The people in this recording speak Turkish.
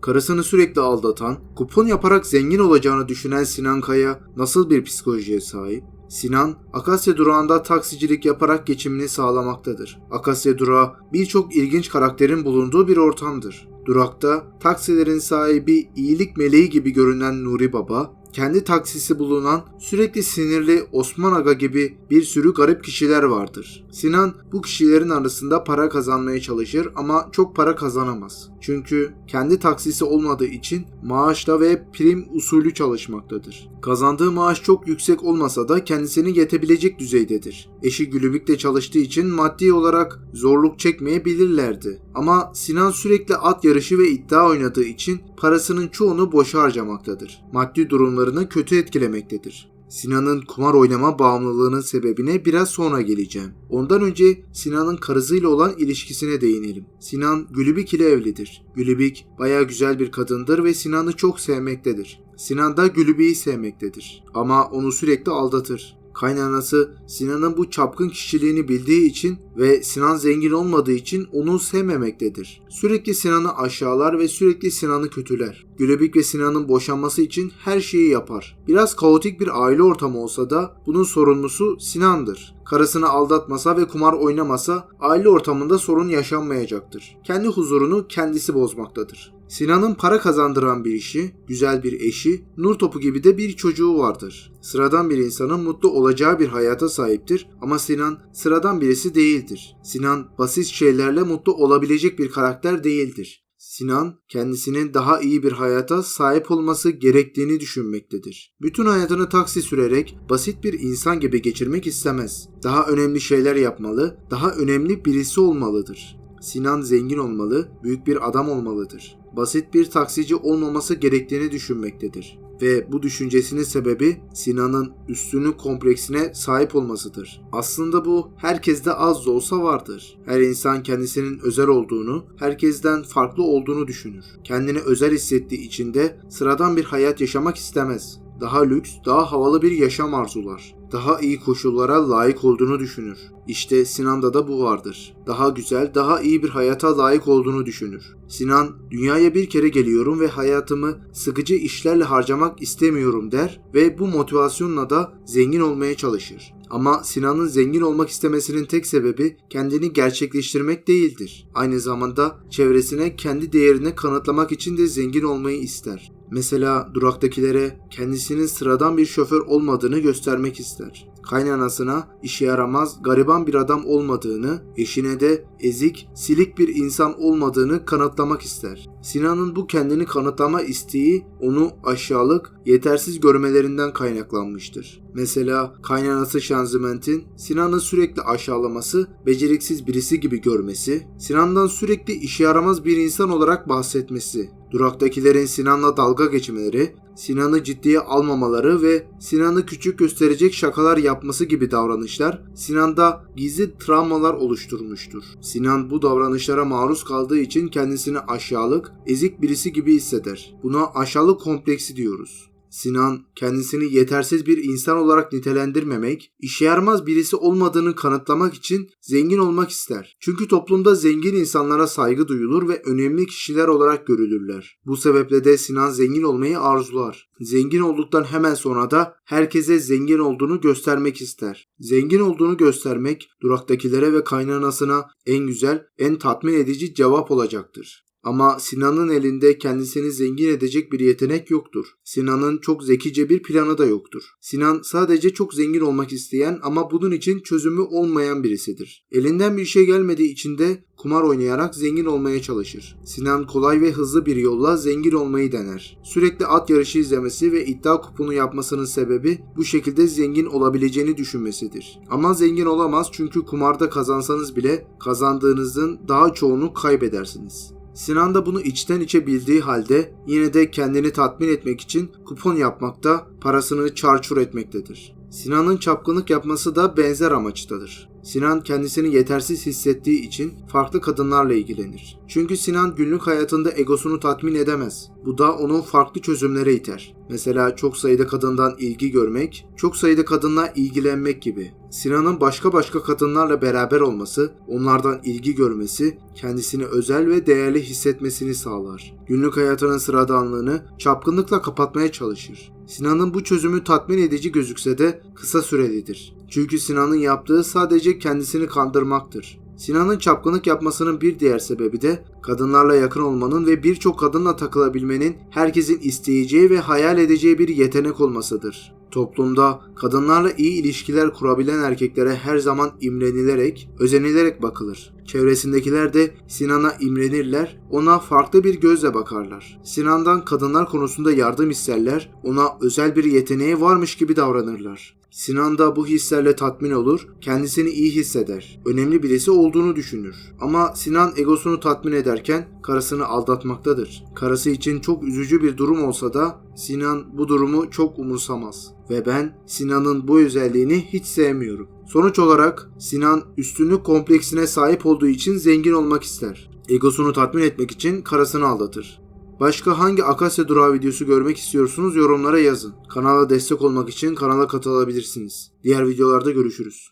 Karısını sürekli aldatan, kupon yaparak zengin olacağını düşünen Sinan Kaya nasıl bir psikolojiye sahip? Sinan, Akasya durağında taksicilik yaparak geçimini sağlamaktadır. Akasya durağı birçok ilginç karakterin bulunduğu bir ortamdır. Durakta taksilerin sahibi iyilik meleği gibi görünen Nuri Baba, kendi taksisi bulunan sürekli sinirli Osman Aga gibi bir sürü garip kişiler vardır. Sinan bu kişilerin arasında para kazanmaya çalışır ama çok para kazanamaz. Çünkü kendi taksisi olmadığı için maaşla ve prim usulü çalışmaktadır. Kazandığı maaş çok yüksek olmasa da kendisini yetebilecek düzeydedir. Eşi Gülübük'te çalıştığı için maddi olarak zorluk çekmeyebilirlerdi. Ama Sinan sürekli at yarışı ve iddia oynadığı için parasının çoğunu boşa harcamaktadır. Maddi durumlarını kötü etkilemektedir. Sinan'ın kumar oynama bağımlılığının sebebine biraz sonra geleceğim. Ondan önce Sinan'ın karısıyla olan ilişkisine değinelim. Sinan Gülübik ile evlidir. Gülübik baya güzel bir kadındır ve Sinan'ı çok sevmektedir. Sinan da Gülübik'i sevmektedir. Ama onu sürekli aldatır. Kaynanası Sinan'ın bu çapkın kişiliğini bildiği için ve Sinan zengin olmadığı için onu sevmemektedir. Sürekli Sinan'ı aşağılar ve sürekli Sinan'ı kötüler. Gülebik ve Sinan'ın boşanması için her şeyi yapar. Biraz kaotik bir aile ortamı olsa da bunun sorumlusu Sinan'dır. Karısını aldatmasa ve kumar oynamasa aile ortamında sorun yaşanmayacaktır. Kendi huzurunu kendisi bozmaktadır. Sinan'ın para kazandıran bir işi, güzel bir eşi, nur topu gibi de bir çocuğu vardır. Sıradan bir insanın mutlu olacağı bir hayata sahiptir ama Sinan sıradan birisi değildir. Sinan basit şeylerle mutlu olabilecek bir karakter değildir. Sinan kendisinin daha iyi bir hayata sahip olması gerektiğini düşünmektedir. Bütün hayatını taksi sürerek basit bir insan gibi geçirmek istemez. Daha önemli şeyler yapmalı, daha önemli birisi olmalıdır. Sinan zengin olmalı, büyük bir adam olmalıdır. Basit bir taksici olmaması gerektiğini düşünmektedir. Ve bu düşüncesinin sebebi Sinan'ın üstünlük kompleksine sahip olmasıdır. Aslında bu herkeste az da olsa vardır. Her insan kendisinin özel olduğunu, herkesten farklı olduğunu düşünür. Kendini özel hissettiği için de sıradan bir hayat yaşamak istemez. Daha lüks, daha havalı bir yaşam arzular daha iyi koşullara layık olduğunu düşünür. İşte Sinan'da da bu vardır. Daha güzel, daha iyi bir hayata layık olduğunu düşünür. Sinan, dünyaya bir kere geliyorum ve hayatımı sıkıcı işlerle harcamak istemiyorum der ve bu motivasyonla da zengin olmaya çalışır. Ama Sinan'ın zengin olmak istemesinin tek sebebi kendini gerçekleştirmek değildir. Aynı zamanda çevresine kendi değerini kanıtlamak için de zengin olmayı ister. Mesela duraktakilere kendisinin sıradan bir şoför olmadığını göstermek ister. Kaynanasına işe yaramaz, gariban bir adam olmadığını, eşine de ezik, silik bir insan olmadığını kanıtlamak ister. Sinan'ın bu kendini kanıtlama isteği onu aşağılık, yetersiz görmelerinden kaynaklanmıştır. Mesela kaynanası Şanziment'in Sinan'ı sürekli aşağılaması, beceriksiz birisi gibi görmesi, Sinan'dan sürekli işe yaramaz bir insan olarak bahsetmesi, duraktakilerin Sinan'la dalga geçmeleri, Sinan'ı ciddiye almamaları ve Sinan'ı küçük gösterecek şakalar yapması gibi davranışlar Sinan'da gizli travmalar oluşturmuştur. Sinan bu davranışlara maruz kaldığı için kendisini aşağılık, ezik birisi gibi hisseder. Buna aşağılık kompleksi diyoruz. Sinan kendisini yetersiz bir insan olarak nitelendirmemek, işe yaramaz birisi olmadığını kanıtlamak için zengin olmak ister. Çünkü toplumda zengin insanlara saygı duyulur ve önemli kişiler olarak görülürler. Bu sebeple de Sinan zengin olmayı arzular. Zengin olduktan hemen sonra da herkese zengin olduğunu göstermek ister. Zengin olduğunu göstermek duraktakilere ve kaynanasına en güzel, en tatmin edici cevap olacaktır. Ama Sinan'ın elinde kendisini zengin edecek bir yetenek yoktur. Sinan'ın çok zekice bir planı da yoktur. Sinan sadece çok zengin olmak isteyen ama bunun için çözümü olmayan birisidir. Elinden bir şey gelmediği için de kumar oynayarak zengin olmaya çalışır. Sinan kolay ve hızlı bir yolla zengin olmayı dener. Sürekli at yarışı izlemesi ve iddia kuponu yapmasının sebebi bu şekilde zengin olabileceğini düşünmesidir. Ama zengin olamaz çünkü kumarda kazansanız bile kazandığınızın daha çoğunu kaybedersiniz. Sinan da bunu içten içe bildiği halde yine de kendini tatmin etmek için kupon yapmakta, parasını çarçur etmektedir. Sinan'ın çapkınlık yapması da benzer amaçtadır. Sinan kendisini yetersiz hissettiği için farklı kadınlarla ilgilenir. Çünkü Sinan günlük hayatında egosunu tatmin edemez. Bu da onu farklı çözümlere iter. Mesela çok sayıda kadından ilgi görmek, çok sayıda kadınla ilgilenmek gibi. Sinan'ın başka başka kadınlarla beraber olması, onlardan ilgi görmesi, kendisini özel ve değerli hissetmesini sağlar. Günlük hayatının sıradanlığını çapkınlıkla kapatmaya çalışır. Sinan'ın bu çözümü tatmin edici gözükse de kısa sürelidir. Çünkü Sinan'ın yaptığı sadece kendisini kandırmaktır. Sinan'ın çapkınlık yapmasının bir diğer sebebi de kadınlarla yakın olmanın ve birçok kadınla takılabilmenin herkesin isteyeceği ve hayal edeceği bir yetenek olmasıdır. Toplumda kadınlarla iyi ilişkiler kurabilen erkeklere her zaman imrenilerek, özenilerek bakılır. Çevresindekiler de Sinan'a imrenirler, ona farklı bir gözle bakarlar. Sinan'dan kadınlar konusunda yardım isterler, ona özel bir yeteneği varmış gibi davranırlar. Sinan da bu hislerle tatmin olur, kendisini iyi hisseder. Önemli birisi olduğunu düşünür. Ama Sinan egosunu tatmin ederken karısını aldatmaktadır. Karısı için çok üzücü bir durum olsa da Sinan bu durumu çok umursamaz. Ve ben Sinan'ın bu özelliğini hiç sevmiyorum. Sonuç olarak Sinan üstünlük kompleksine sahip olduğu için zengin olmak ister. Egosunu tatmin etmek için karısını aldatır. Başka hangi Akasya Durağı videosu görmek istiyorsunuz yorumlara yazın. Kanala destek olmak için kanala katılabilirsiniz. Diğer videolarda görüşürüz.